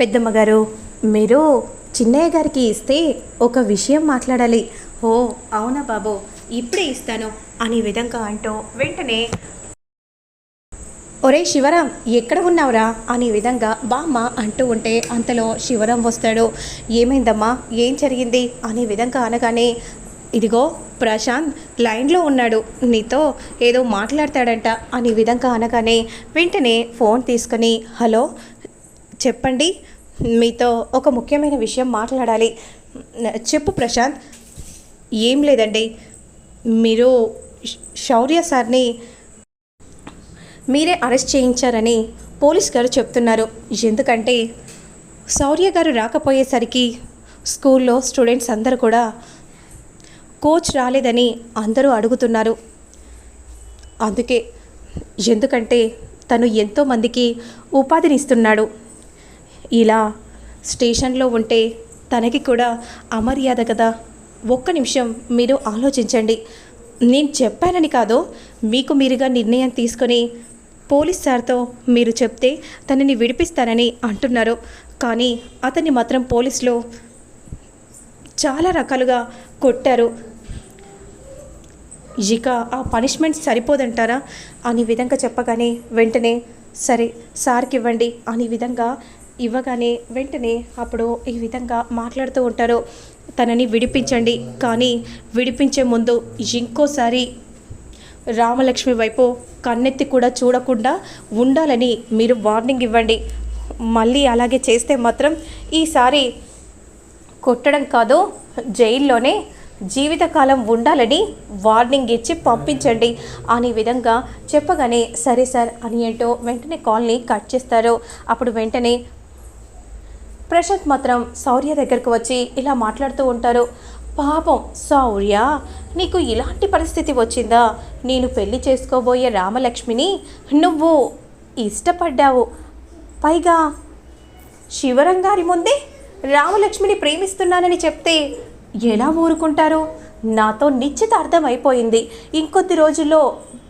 పెద్దమ్మ గారు మీరు చిన్నయ్య గారికి ఇస్తే ఒక విషయం మాట్లాడాలి. ఓ అవునా బాబు ఇప్పుడే ఇస్తాను అనే విధంగా అంటూ వెంటనే ఒరే శివరాం ఎక్కడ ఉన్నావురా? అనే విధంగా బామ్మ అంటూ ఉంటే అంతలో శివరాం వస్తాడు. ఏమైందమ్మా ఏం జరిగింది? అనే విధంగా అనగానే ఇదిగో ప్రశాంత్ లైన్లో ఉన్నాడు నీతో ఏదో మాట్లాడతాడంట అనే విధంగా అనగానే వెంటనే ఫోన్ తీసుకొని హలో చెప్పండి. మీతో ఒక ముఖ్యమైన విషయం మాట్లాడాలి. చెప్పు ప్రశాంత్. ఏం లేదండి. మీరు శౌర్య సార్ని మీరే అరెస్ట్ చేయించారని పోలీస్ గారు చెప్తున్నారు. ఎందుకంటే శౌర్య గారు రాకపోయేసరికి స్కూల్లో స్టూడెంట్స్ అందరూ కూడా కోచ్ రాలేదని అందరూ అడుగుతున్నారు. అందుకే ఎందుకంటే తను ఎంతోమందికి ఉపాధినిస్తున్నాడు ఇలా స్టేషన్లో ఉంటే తనకి కూడా అమర్యాద కదా. ఒక్క నిమిషం మీరు ఆలోచించండి. నేను చెప్పానని కాదు మీకు మీరుగా నిర్ణయం తీసుకొని పోలీస్ సార్తో మీరు చెప్తే తనని విడిపిస్తానని అంటున్నారు. కానీ అతన్ని మాత్రం పోలీసులు చాలా రకాలుగా కొట్టారు. ఇక ఆ పనిష్మెంట్ సరిపోదంటారా? అనే విధంగా చెప్పగానే వెంటనే సరే సార్కి ఇవ్వండి అనే విధంగా ఇవ్వగానే వెంటనే అప్పుడు ఈ విధంగా మాట్లాడుతూ ఉంటారు. తనని విడిపించండి. కానీ విడిపించే ముందు ఇంకోసారి రామలక్ష్మి వైపు కన్నెత్తి కూడా చూడకుండా ఉండాలని మీరు వార్నింగ్ ఇవ్వండి. మళ్ళీ అలాగే చేస్తే మాత్రం ఈసారి కొట్టడం కాదు జైల్లోనే జీవితకాలం ఉండాలని వార్నింగ్ ఇచ్చి పంపించండి అనే విధంగా చెప్పగానే సరే సార్ అని ఏంటో వెంటనే కాల్ని కట్ చేస్తారు. అప్పుడు వెంటనే ప్రశాంత్ మాత్రం శౌర్య దగ్గరకు వచ్చి ఇలా మాట్లాడుతూ ఉంటారు. పాపం శౌర్య నీకు ఇలాంటి పరిస్థితి వచ్చిందా? నేను పెళ్ళి చేసుకోబోయే రామలక్ష్మిని నువ్వు ఇష్టపడ్డావు. పైగా శివరంగారి ముందే రామలక్ష్మిని ప్రేమిస్తున్నానని చెప్తే ఎలా ఊరుకుంటారు? నాతో నిశ్చితార్థం అయిపోయింది. ఇంకొద్ది రోజుల్లో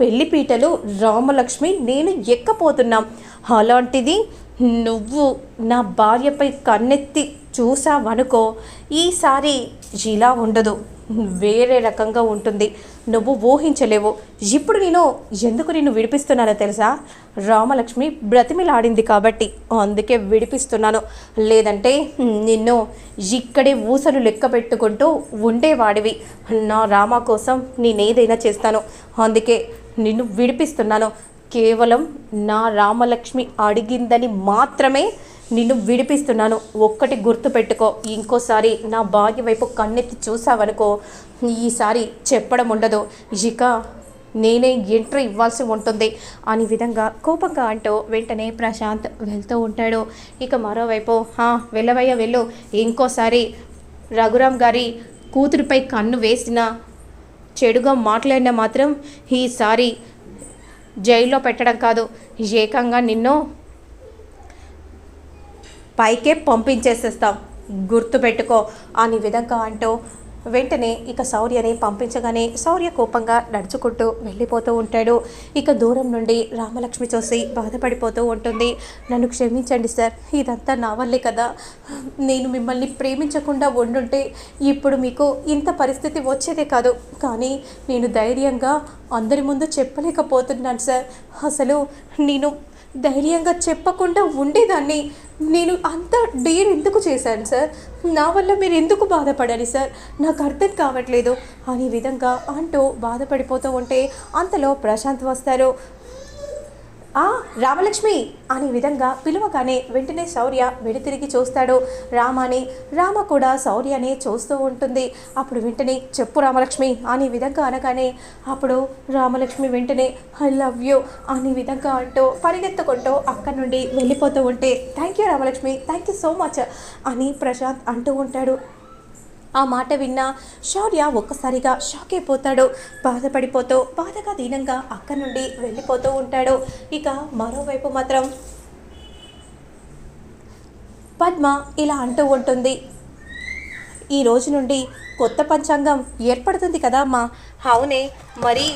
పెళ్ళి పీటలు రామలక్ష్మి నేను ఎక్కపోతున్నాం. అలాంటిది నువ్వు నా భార్యపై కన్నెత్తి చూసావనుకో ఈసారి ఇలా ఉండదు. వేరే రకంగా ఉంటుంది. నువ్వు ఊహించలేవు. ఇప్పుడు నేను ఎందుకు నిన్ను విడిపిస్తున్నానో తెలుసా? రామలక్ష్మి బ్రతిమిలాడింది కాబట్టి అందుకే విడిపిస్తున్నాను. లేదంటే నిన్ను ఇక్కడే ఊసలు లెక్క పెట్టుకుంటూ ఉండేవాడివి. నా రామ కోసం నేనేదైనా చేస్తాను. అందుకే నిన్ను విడిపిస్తున్నాను. కేవలం నా రామలక్ష్మి అడిగిందని మాత్రమే నిన్ను విడిపిస్తున్నాను. ఒక్కటి గుర్తుపెట్టుకో. ఇంకోసారి నా భాగ్య వైపు కన్నెత్తి చూసావనుకో ఈసారి చెప్పడం ఉండదు. ఇక నేనే ఎంట్రీ ఇవ్వాల్సి ఉంటుంది అని విధంగా కోపంగా అంటూ వెంటనే ప్రశాంత్ వెళ్తూ ఉంటాడు. ఇక మరోవైపు "హా, వెళ్ళు. ఇంకోసారి రఘురామ్ గారి కూతురిపై కన్ను వేసిన చెడుగా మాట్లాడినా మాత్రం ఈసారి జైల్లో పెట్టడం కాదు. ఏకంగా నిన్ను పైకే పంపించేసేస్తాం. గుర్తుపెట్టుకో. అని విధంగా అంటూ వెంటనే ఇక శౌర్యని పంపించగానే శౌర్య కోపంగా నడుచుకుంటూ వెళ్ళిపోతూ ఉంటాడు. ఇక దూరం నుండి రామలక్ష్మి చూసి బాధపడిపోతూ ఉంటుంది. నన్ను క్షమించండి సార్ ఇదంతా నా వల్లే కదా. నేను మిమ్మల్ని ప్రేమించకుండా వండుంటే ఇప్పుడు మీకు ఇంత పరిస్థితి వచ్చేదే కాదు. కానీ నేను ధైర్యంగా అందరి ముందు చెప్పలేకపోతున్నాను సార్. అసలు నేను ధైర్యంగా చెప్పకుండా ఉండేదాన్ని. నేను అంత డేర్ ఎందుకు చేశాను సార్? నా వల్ల మీరు ఎందుకు బాధపడాలి సార్? నాకు అర్థం కావట్లేదు. అనే విధంగా అంటూ బాధపడిపోతూ ఉంటే అంతలో ప్రశాంత్ వస్తారు. ఆ రామలక్ష్మి అనే విధంగా పిలువగానే వెంటనే శౌర్య వెడితిరిగి చూస్తాడు. రామాని రామ కూడా శౌర్యని చూస్తూ ఉంటుంది. అప్పుడు వెంటనే చెప్పు రామలక్ష్మి అనే విధంగా అనగానే అప్పుడు రామలక్ష్మి వెంటనే ఐ లవ్ యూ అనే విధంగా అంటూ పరిగెత్తుకుంటూ అక్కడి నుండి వెళ్ళిపోతూ ఉంటే thank you Ramalakshmi thank you so much అని ప్రశాంత్ అంటూ ఉంటాడు. ఆ మాట విన్న శౌర్య ఒక్కసారిగా షాక్ అయిపోతాడు. బాధపడిపోతూ బాధగా దీనంగా అక్కడి నుండి వెళ్ళిపోతూ ఉంటాడు. ఇక మరోవైపు మాత్రం పద్మ ఇలా అంటూ ఉంటుంది. ఈ రోజు నుండి కొత్త పంచాంగం ఏర్పడుతుంది కదా అమ్మా. అవునే మరి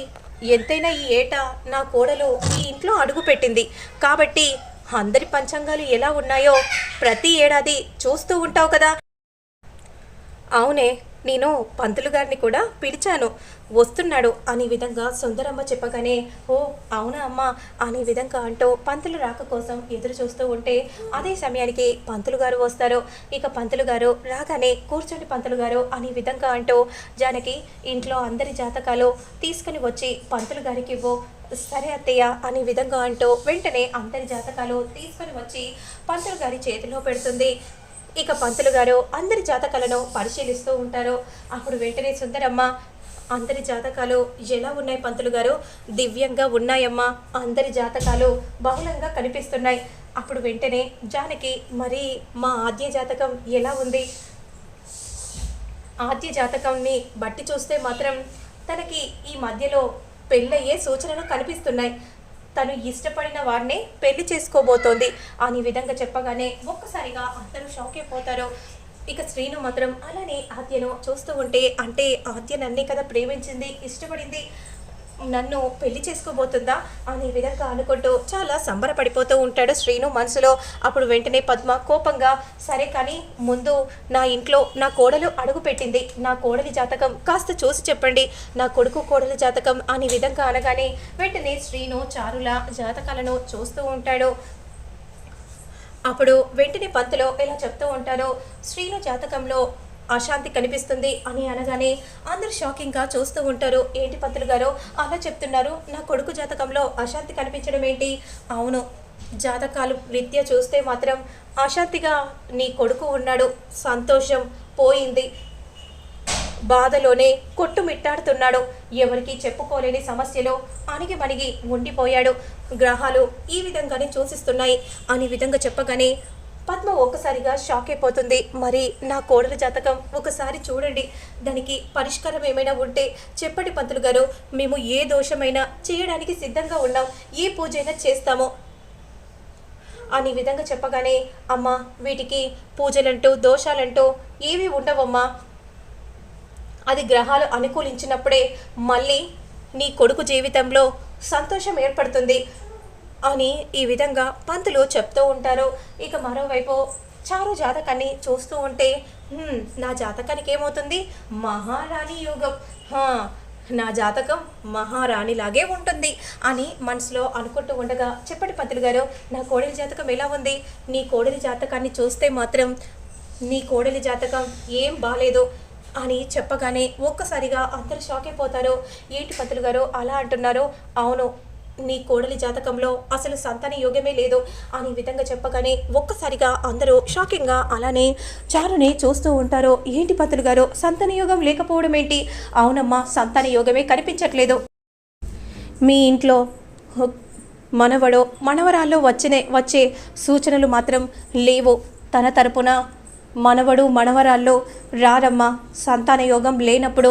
ఎంతైనా ఈ ఏట నా కోడలు ఈ ఇంట్లో అడుగు పెట్టింది. కాబట్టి అందరి పంచాంగాలు ఎలా ఉన్నాయో ప్రతి ఏడాది చూస్తూ ఉంటావు కదా. అవునే నేను పంతులు గారిని కూడా పిలిచాను. వస్తున్నాడు అనే విధంగా సుందరమ్మ చెప్పగానే ఓ అవునా అమ్మ అనే విధంగా అంటూ పంతులు రాక కోసం ఎదురు చూస్తూ ఉంటే అదే సమయానికి పంతులు గారు వస్తారు. ఇక పంతులు గారు రాగానే కూర్చోండి పంతులు గారు అనే విధంగా అంటూ జానకి ఇంట్లో అందరి జాతకాలు తీసుకుని వచ్చి పంతులు గారికి ఇవ్వు. సరే అత్తయ్య అనే విధంగా అంటూ వెంటనే అందరి జాతకాలు తీసుకొని వచ్చి పంతులు గారి చేతిలో పెడుతుంది. ఇక పంతులు గారు అందరి జాతకాలను పరిశీలిస్తూ ఉంటారు. అప్పుడు వెంటనే సుందరమ్మ అందరి జాతకాలు ఎలా ఉన్నాయి పంతులు గారు? దివ్యంగా ఉన్నాయమ్మా. అందరి జాతకాలు బహుళంగా కనిపిస్తున్నాయి. అప్పుడు వెంటనే జానకి మరి మా ఆద్య జాతకం ఎలా ఉంది? ఆద్య జాతకంని బట్టి చూస్తే మాత్రం తనకి ఈ మధ్యలో పెళ్ళయ్యే సూచనలు కనిపిస్తున్నాయి. తను ఇష్టపడిన వారినే పెళ్ళి చేసుకోబోతోంది. అని విధంగా చెప్పగానే ఒక్కసారిగా అందరూ షాక్ అయిపోతారు. ఇక శ్రీను మాత్రం అలానే ఆద్యను చూస్తూ ఉంటే అంటే ఆద్య నన్నే కదా ప్రేమించింది ఇష్టపడింది నన్ను పెళ్ళి చేసుకోబోతుందా అనే విధంగా అనుకుంటూ చాలా సంబరపడిపోతూ ఉంటాడు శ్రీను మనసులో. అప్పుడు వెంటనే పద్మ కోపంగా సరే కానీ ముందు నా ఇంట్లో నా కోడలు అడుగు పెట్టింది. నా కోడలి జాతకం కాస్త చూసి చెప్పండి. నా కొడుకు కోడలి జాతకం అనే విధంగా అనగానే వెంటనే శ్రీను చారుల జాతకాలను చూస్తూ ఉంటాడు. అప్పుడు వెంటనే పంతులో ఇలా చెప్తూ ఉంటారు శ్రీను జాతకంలో అశాంతి కనిపిస్తుంది అని అనగానే అందరూ షాకింగ్గా చూస్తూ ఉంటారు. ఏంటి పత్రులు గారు? అలా చెప్తున్నారు. నా కొడుకు జాతకంలో అశాంతి కనిపించడం ఏంటి? అవును. జాతకాలు రీత్యా చూస్తే మాత్రం అశాంతిగా నీ కొడుకు ఉన్నాడు. సంతోషం పోయింది. బాధలోనే కొట్టుమిట్టాడుతున్నాడు. ఎవరికి చెప్పుకోలేని సమస్యలో అణిగి మణిగి ఉండిపోయాడు. గ్రహాలు ఈ విధంగానే సూచిస్తున్నాయి అనే విధంగా చెప్పగానే పద్మ ఒక్కసారిగా షాక్ అయిపోతుంది. మరి నా కోడల జాతకం ఒకసారి చూడండి. దానికి పరిష్కారం ఏమైనా ఉంటే చెప్పండి పంతులు గారు. మేము ఏ దోషమైనా చేయడానికి సిద్ధంగా ఉన్నాం. ఏ పూజ అయినా చేస్తామో. అని విధంగా చెప్పగానే అమ్మ వీటికి పూజలంటూ దోషాలంటూ ఏవి ఉండవమ్మా. అది గ్రహాలు అనుకూలించినప్పుడే మళ్ళీ నీ కొడుకు జీవితంలో సంతోషం ఏర్పడుతుంది. అని ఈ విధంగా పంతులు చెప్తూ ఉంటారు. ఇక మరోవైపు చారు జాతకాన్ని చూస్తూ ఉంటే నా జాతకానికి ఏమవుతుంది? మహారాణి యోగం. నా జాతకం మహారాణిలాగే ఉంటుంది అని మనసులో అనుకుంటూ ఉండగా చెప్పటి పంతులు గారు నా కోడలి జాతకం ఎలా ఉంది? నీ కోడలి జాతకాన్ని చూస్తే మాత్రం నీ కోడలి జాతకం ఏం బాగాలేదు అని చెప్పగానే ఒక్కసారిగా అందరూ షాక్ అయిపోతారు. ఏంటి పంతులు గారు అలా అంటున్నారు? అవును నీ కోడలి జాతకంలో అసలు సంతాన యోగమే లేదు అని విధంగా చెప్పగానే ఒక్కసారిగా అందరూ షాకింగ్గా అలానే చారుని చూస్తూ ఉంటారు ఏంటి పతులు గారు? సంతాన యోగం లేకపోవడం ఏంటి? అవునమ్మా సంతాన యోగమే కనిపించట్లేదు. మీ ఇంట్లో మనవడో మనవరాల్లో వచ్చిన వచ్చే సూచనలు మాత్రం లేవు. తన తరపున మనవడు మనవరాల్లో రారమ్మ. సంతాన యోగం లేనప్పుడు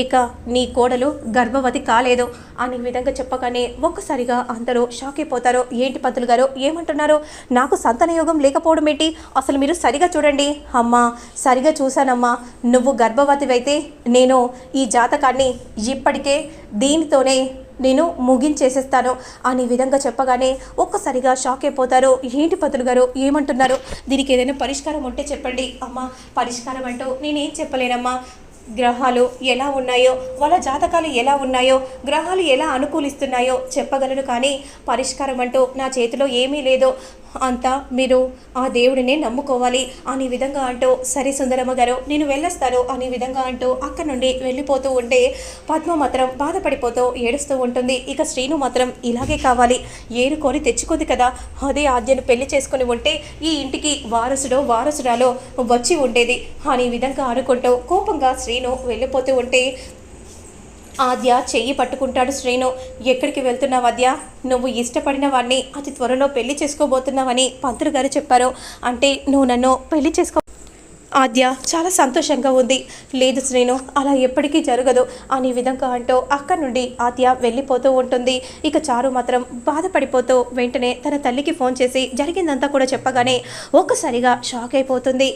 ఇక నీ కోడలు గర్భవతి కాలేదు అనే విధంగా చెప్పగానే ఒక్కసారిగా అందరూ షాక్ అయిపోతారు. ఏంటి పంతులు గారు? ఏమంటున్నారు? నాకు సంతాన యోగం లేకపోవడం ఏంటి? అసలు మీరు సరిగా చూడండి. అమ్మా సరిగా చూశానమ్మా. నువ్వు గర్భవతివైతే నేను ఈ జాతకాన్ని ఇప్పటికే దీనితోనే నేను ముగించేసేస్తాను అనే విధంగా చెప్పగానే ఒక్కసారిగా షాక్ అయిపోతారు. ఏంటి పతులు గారు? ఏమంటున్నారు? దీనికి ఏదైనా పరిష్కారం ఉంటే చెప్పండి. అమ్మా పరిష్కారం అంటూ నేనేం చెప్పలేనమ్మా. గ్రహాలు ఎలా ఉన్నాయో వాళ్ళ జాతకాలు ఎలా ఉన్నాయో గ్రహాలు ఎలా అనుకూలిస్తున్నాయో చెప్పగలను కానీ పరిష్కారం అంటూ నా చేతిలో ఏమీ లేదు అంతా మీరు ఆ దేవుడినే నమ్ముకోవాలి. అనే విధంగా అంటూ సరే సుందరమ్మ గారు నేను వెళ్ళొస్తాను అనే విధంగా అంటూ అక్కడి నుండి వెళ్ళిపోతూ ఉంటే పద్మ మాత్రం బాధపడిపోతూ ఏడుస్తూ ఉంటుంది. ఇక శ్రీను మాత్రం ఇలాగే కావాలి. ఏరుకొని తెచ్చుకుంది కదా. అదే ఆద్యను పెళ్ళి చేసుకుని ఉంటే ఈ ఇంటికి వారసుడో వారసురాలో వచ్చి ఉండేది. అనే విధంగా అనుకుంటూ కోపంగా శ్రీను వెళ్ళిపోతూ ఉంటే ఆద్య చెయ్యి పట్టుకుంటాడు శ్రీను. ఎక్కడికి వెళ్తున్నావు ఆద్య? నువ్వు ఇష్టపడిన వాడిని అతి త్వరలో పెళ్ళి చేసుకోబోతున్నావని పంతులు గారు చెప్పారు. అంటే నువ్వు నన్ను పెళ్ళి చేసుకో. ఆద్య చాలా సంతోషంగా ఉంది. లేదు శ్రీను అలా ఎప్పటికీ జరగదు. అనే విధంగా అంటూ అక్కడి నుండి ఆద్య వెళ్ళిపోతూ ఉంటుంది. ఇక చారు మాత్రం బాధపడిపోతూ వెంటనే తన తల్లికి ఫోన్ చేసి జరిగిందంతా కూడా చెప్పగానే ఒక్కసారిగా షాక్ అయిపోతుంది.